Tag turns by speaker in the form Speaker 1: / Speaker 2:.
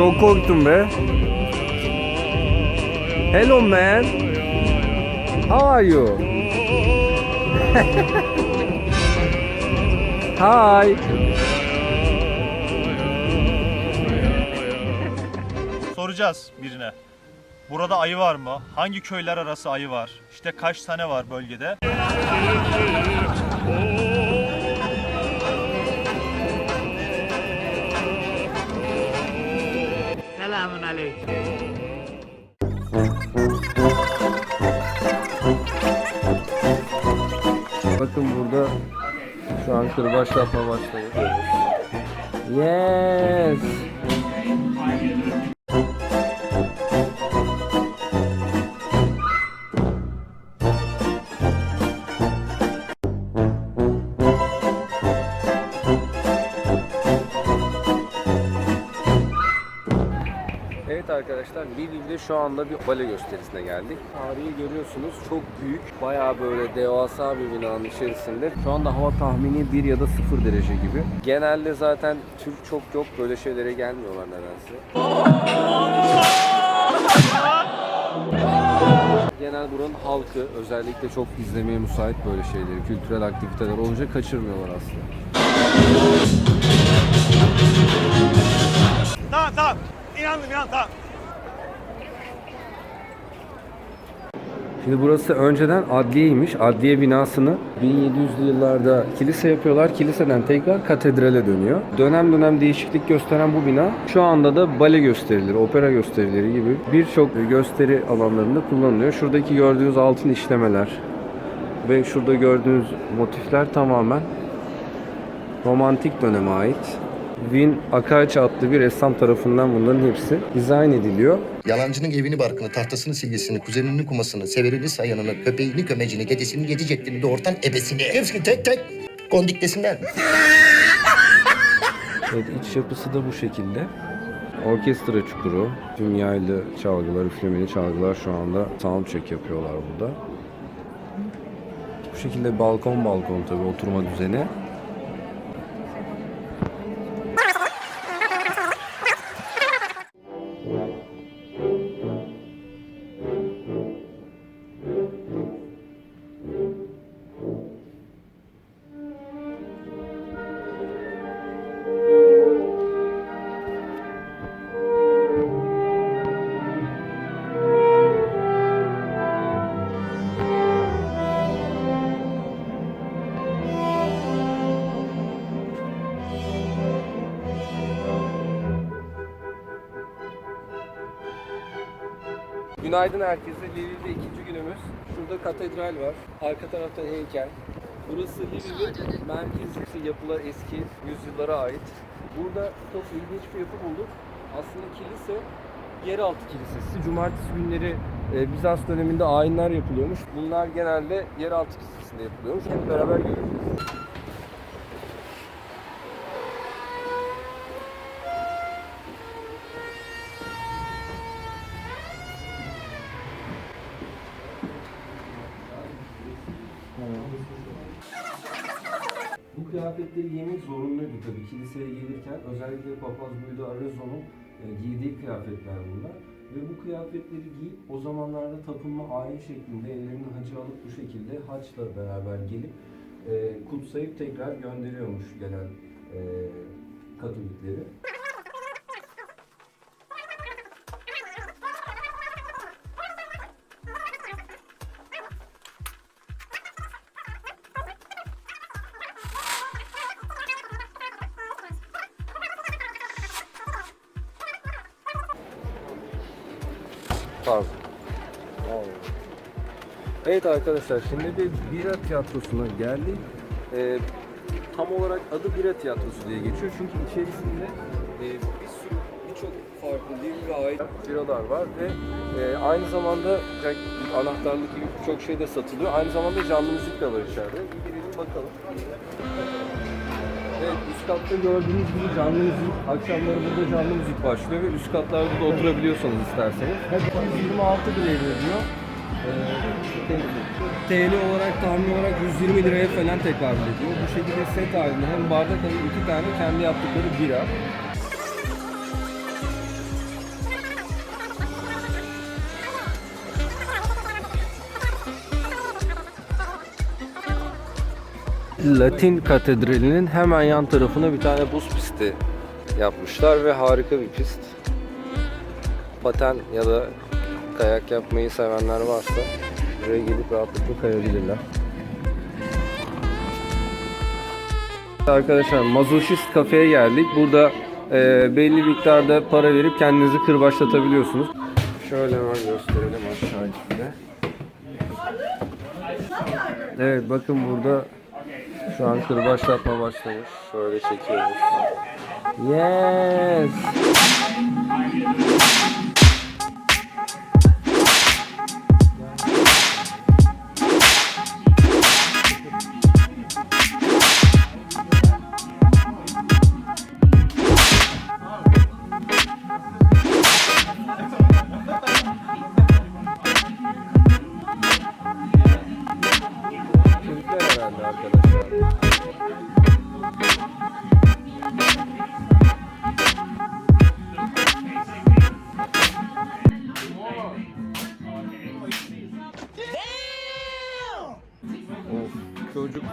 Speaker 1: Çok korktum be. Hello man. How are you? Hi.
Speaker 2: Soracağız birine. Burada ayı var mı? Hangi köyler arası ayı var? İşte kaç tane var bölgede?
Speaker 3: Selamun aleyküm.
Speaker 1: Bakın burada şu an kırbaç yapma başladı. Yes. Evet arkadaşlar Lille'de şu anda bir bale gösterisine geldik. Tarihi görüyorsunuz çok büyük, bayağı böyle devasa bir binanın içerisinde. Şu anda hava tahmini 1 ya da 0 derece gibi. Genelde zaten Türk çok yok böyle şeylere gelmiyorlar nedense. Genel buranın halkı özellikle çok izlemeye müsait böyle şeyleri, kültürel aktiviteler olunca kaçırmıyorlar aslında.
Speaker 2: Tamam tamam. İnandım inan tamam.
Speaker 1: Şimdi burası önceden adliyeymiş. Adliye binasını 1700'lü yıllarda kilise yapıyorlar. Kiliseden tekrar katedrale dönüyor. Dönem dönem değişiklik gösteren bu bina şu anda da bale gösterileri, opera gösterileri gibi birçok gösteri alanlarında kullanılıyor. Şuradaki gördüğünüz altın işlemeler ve şurada gördüğünüz motifler tamamen romantik döneme ait. Vin Akaç adlı bir ressam tarafından bunların hepsi dizayn ediliyor.
Speaker 4: Yalancının evini barkını, tahtasını silgisini, kuzeninin kumasını, severini sayanını, köpeğini kömecini, dedesini yedi ceddini, doğurtan ebesini. Hepsini tek tek kondik desinler mi?
Speaker 1: Evet iç yapısı da bu şekilde. Orkestra çukuru, tüm yaylı çalgılar, üflemeli çalgılar şu anda soundcheck yapıyorlar burada. Bu şekilde balkon balkon tabii oturma düzeni. Günaydın herkese. Lille'de ikinci günümüz. Şurada katedral var. Arka tarafta heykel. Burası Lille'nin merkezisi. Yapılar eski yüzyıllara ait. Burada çok ilginç bir yapı bulduk. Aslında kilise yeraltı kilisesi. Cumartesi günleri e, Bizans döneminde ayinler yapılıyormuş. Bunlar genelde yeraltı kilisesinde yapılıyormuş. Hep beraber göreceğiz. Kıyafetleri giymek zorunluydu tabii kiliseye gelirken. Özellikle Papaz Guido Arezzo'nun e, giydiği kıyafetler bunlar. Ve bu kıyafetleri giyip o zamanlarda tapınma ayin şeklinde ellerinde hacı alıp bu şekilde haçla beraber gelip e, kutsayıp tekrar gönderiyormuş gelen e, Katolikleri. Pardon. Evet arkadaşlar şimdi bir bira tiyatrosuna geldik. Ee, tam olarak adı bira tiyatrosu diye geçiyor çünkü içerisinde e, bir sürü birçok farklı Lille'e ait biralar var ve e, aynı zamanda anahtarlık gibi birçok şey de satılıyor. Aynı zamanda canlı müzik de var içeride. Bir girelim bakalım. Evet üst katta gördüğünüz gibi canlı müzik, akşamları burada canlı müzik başlıyor ve üst katlarda da oturabiliyorsanız isterseniz. Hep 126 liraya veriyor. TL olarak tahmin olarak 120 liraya falan tekabül ediyor. Bu şekilde set halinde hem bardak hem iki tane kendi yaptıkları bira. Latin Katedrali'nin hemen yan tarafına bir tane buz pisti yapmışlar ve harika bir pist. Paten ya da kayak yapmayı sevenler varsa buraya gelip rahatlıkla kayabilirler. Arkadaşlar mazoşist kafeye geldik. Burada e, belli miktarda para verip kendinizi kırbaçlatabiliyorsunuz. Şöyle hemen gösterelim aşağı içinde. Evet bakın burada şu an kırbaçlatma başlamış. Şöyle çekiyoruz. Yes. Of, çocuk